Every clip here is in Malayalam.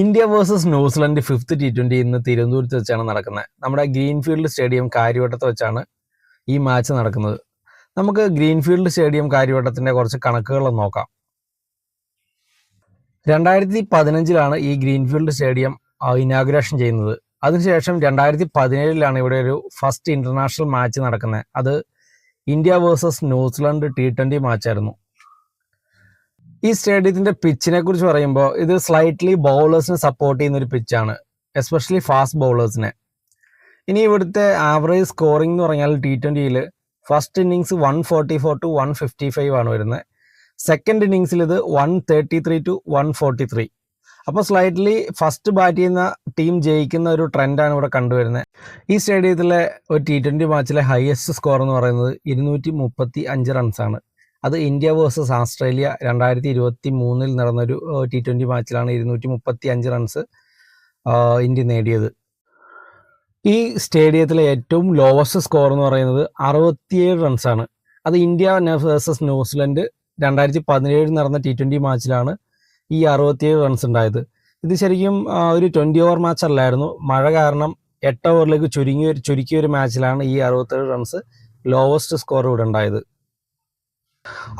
India versus New Zealand fifth T twenty ഇന്ന് തിരുവനന്തപുരത്ത് വെച്ചാണ് നടക്കുന്നത്. നമ്മുടെ ഗ്രീൻഫീൽഡ് സ്റ്റേഡിയം കാര്യവട്ടത്ത് വെച്ചാണ് ഈ മാച്ച് നടക്കുന്നത്. നമുക്ക് ഗ്രീൻഫീൽഡ് സ്റ്റേഡിയം കാര്യവട്ടത്തിന്റെ കുറച്ച് കണക്കുകൾ നോക്കാം. രണ്ടായിരത്തി പതിനഞ്ചിലാണ് ഈ ഗ്രീൻഫീൽഡ് സ്റ്റേഡിയം ഇനാഗുറേഷൻ ചെയ്യുന്നത്. അതിനുശേഷം രണ്ടായിരത്തി പതിനേഴിലാണ് ഇവിടെ ഒരു ഫസ്റ്റ് ഇന്റർനാഷണൽ മാച്ച് നടക്കുന്നത്. അത് India versus New Zealand T മാച്ചായിരുന്നു ഈ സ്റ്റേഡിയത്തിന്റെ പിച്ചിനെ കുറിച്ച് പറയുമ്പോൾ ഇത് സ്ലൈറ്റ്ലി ബൗളേഴ്സിനെ സപ്പോർട്ട് ചെയ്യുന്ന ഒരു പിച്ചാണ് എസ്പെഷ്യലി ഫാസ്റ്റ് ബൗളേഴ്സിനെ ഇനി ഇവിടുത്തെ ആവറേജ് സ്കോറിംഗ് എന്ന് പറഞ്ഞാൽ T ട്വന്റിയിൽ first innings one forty four two one fifty five ആണ് വരുന്നത്. സെക്കൻഡ് ഇന്നിങ്സിൽ ഇത് one thirty three two one forty three അപ്പോൾ സ്ലൈറ്റ്ലി ഫസ്റ്റ് ബാറ്റ് ചെയ്യുന്ന ടീം ജയിക്കുന്ന ഒരു ട്രെൻഡാണ് ഇവിടെ കണ്ടുവരുന്നത്. ഈ സ്റ്റേഡിയത്തിലെ ഒരു ടി ട്വന്റി മാച്ചിലെ ഹയസ്റ്റ് സ്കോർ എന്ന് പറയുന്നത് ഇരുന്നൂറ്റി മുപ്പത്തി അഞ്ച് റൺസാണ് അത് ഇന്ത്യ വേഴ്സസ് ഓസ്ട്രേലിയ രണ്ടായിരത്തി ഇരുപത്തി മൂന്നിൽ നടന്നൊരു ടി ട്വന്റി മാച്ചിലാണ് ഇരുന്നൂറ്റി മുപ്പത്തി അഞ്ച് റൺസ് ഇന്ത്യ നേടിയത്. ഈ സ്റ്റേഡിയത്തിലെ ഏറ്റവും ലോവസ്റ്റ് സ്കോർ എന്ന് പറയുന്നത് അറുപത്തിയേഴ് റൺസാണ് അത് ഇന്ത്യ വേഴ്സസ് ന്യൂസിലൻഡ് രണ്ടായിരത്തി പതിനേഴിൽ നടന്ന ടി ട്വന്റി മാച്ചിലാണ് ഈ അറുപത്തിയേഴ് റൺസ് ഉണ്ടായത്. ഇത് ശരിക്കും ഒരു ട്വന്റി ഓവർ മാച്ച് അല്ലായിരുന്നു. മഴ കാരണം എട്ട് ഓവറിലേക്ക് ചുരുങ്ങിയ ചുരുക്കിയ ഒരു മാച്ചിലാണ് ഈ അറുപത്തേഴ് റൺസ് ലോവസ്റ്റ് സ്കോർ ഇവിടെ ഉണ്ടായത്.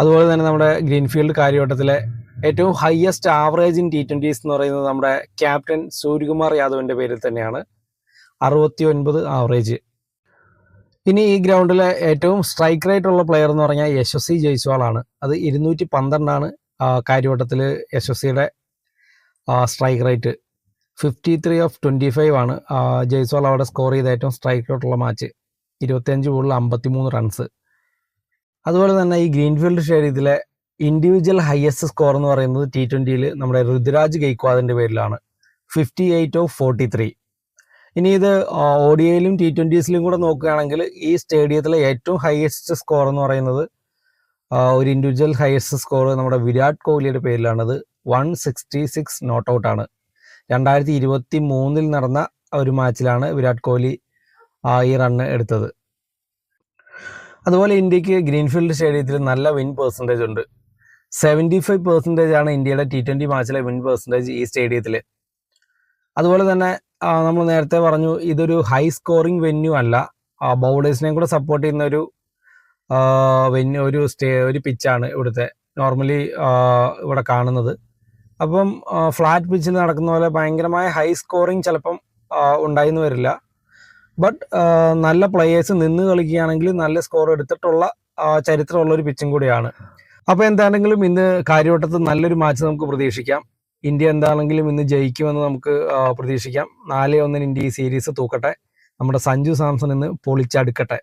അതുപോലെ തന്നെ നമ്മുടെ ഗ്രീൻഫീൽഡ് കാര്യവട്ടത്തിലെ ഏറ്റവും highest average in T twenties എന്ന് പറയുന്നത് നമ്മുടെ ക്യാപ്റ്റൻ സൂര്യകുമാർ യാദവിന്റെ പേരിൽ തന്നെയാണ്. അറുപത്തി ഒൻപത് ആവറേജ് ഇനി ഈ ഗ്രൗണ്ടിലെ ഏറ്റവും സ്ട്രൈക്ക് റേറ്റ് ഉള്ള പ്ലെയർ എന്ന് പറഞ്ഞാൽ യശസ്വി ജയ്സ്വാളാണ്. അത് ഇരുന്നൂറ്റി പന്ത്രണ്ടാണ് കാര്യവട്ടത്തിൽ യശസ്വിയുടെ strike rate fifty three of twenty five ആണ്. ജയ്സ്വാൾ അവിടെ സ്കോർ ചെയ്ത ഏറ്റവും സ്ട്രൈക്ക് റേറ്റുള്ള മാച്ച് ഇരുപത്തിയഞ്ച് ബോളിൽ അമ്പത്തിമൂന്ന് റൺസ് അതുപോലെ തന്നെ ഈ ഗ്രീൻഫീൽഡ് സ്റ്റേഡിയത്തിലെ ഇൻഡിവിജ്വൽ ഹയസ്റ്റ് സ്കോർ എന്ന് പറയുന്നത് ടി ട്വന്റിയിൽ നമ്മുടെ ഋതുരാജ് ഗെയ്ക്വാദിന്റെ പേരിലാണ്. Fifty eight of forty three ഇനി ഇത് ഓഡിയയിലും ടി ട്വന്റീസിലും കൂടെ നോക്കുകയാണെങ്കിൽ ഈ സ്റ്റേഡിയത്തിലെ ഏറ്റവും ഹയസ്റ്റ് സ്കോർ എന്ന് പറയുന്നത് ഒരു ഇൻഡിവിജ്വൽ ഹയസ്റ്റ് സ്കോർ നമ്മുടെ വിരാട് കോഹ്ലിയുടെ പേരിലാണത്. One sixty six not out ആണ്. രണ്ടായിരത്തി ഇരുപത്തി മൂന്നിൽ നടന്ന ഒരു മാച്ചിലാണ് വിരാട് കോഹ്ലി ഈ റണ്ണ് എടുത്തത്. അതുപോലെ ഇന്ത്യയ്ക്ക് ഗ്രീൻഫീൽഡ് സ്റ്റേഡിയത്തിൽ നല്ല വിൻ പെർസെന്റേജ് ഉണ്ട്. സെവന്റി ഫൈവ് പെർസെന്റേജ് ആണ് ഇന്ത്യയുടെ ടി ട്വന്റി മാച്ചിലെ വിൻ പെർസെന്റേജ് ഈ സ്റ്റേഡിയത്തിൽ. അതുപോലെ തന്നെ നമ്മൾ നേരത്തെ പറഞ്ഞു ഇതൊരു ഹൈ സ്കോറിംഗ് വെന്യൂ അല്ല. ബൗളേഴ്സിനെയും കൂടെ സപ്പോർട്ട് ചെയ്യുന്ന ഒരു വെന്യൂ ഒരു സ്റ്റേ ഒരു പിച്ചാണ് ഇവിടുത്തെ നോർമലി ഇവിടെ കാണുന്നത്. അപ്പം ഫ്ലാറ്റ് പിച്ചിൽ നടക്കുന്ന പോലെ ഭയങ്കരമായ ഹൈ സ്കോറിങ് ചിലപ്പം ഉണ്ടായിന്ന് വരില്ല. ബട്ട് നല്ല പ്ലെയേഴ്സ് നിന്ന് കളിക്കുകയാണെങ്കിൽ നല്ല സ്കോർ എടുത്തിട്ടുള്ള ചരിത്രമുള്ള ഒരു പിച്ചും കൂടിയാണ്. അപ്പോൾ എന്താണെങ്കിലും ഇന്ന് കാര്യവട്ടത്ത് നല്ലൊരു മാച്ച് നമുക്ക് പ്രതീക്ഷിക്കാം. ഇന്ത്യ എന്താണെങ്കിലും ഇന്ന് ജയിക്കുമെന്ന് നമുക്ക് പ്രതീക്ഷിക്കാം. നാലേ ഒന്നിന് ഇന്ത്യ ഈ സീരീസ് തൂക്കട്ടെ. നമ്മുടെ സഞ്ജു സാംസൺ ഇന്ന് പൊളിച്ചടുക്കട്ടെ.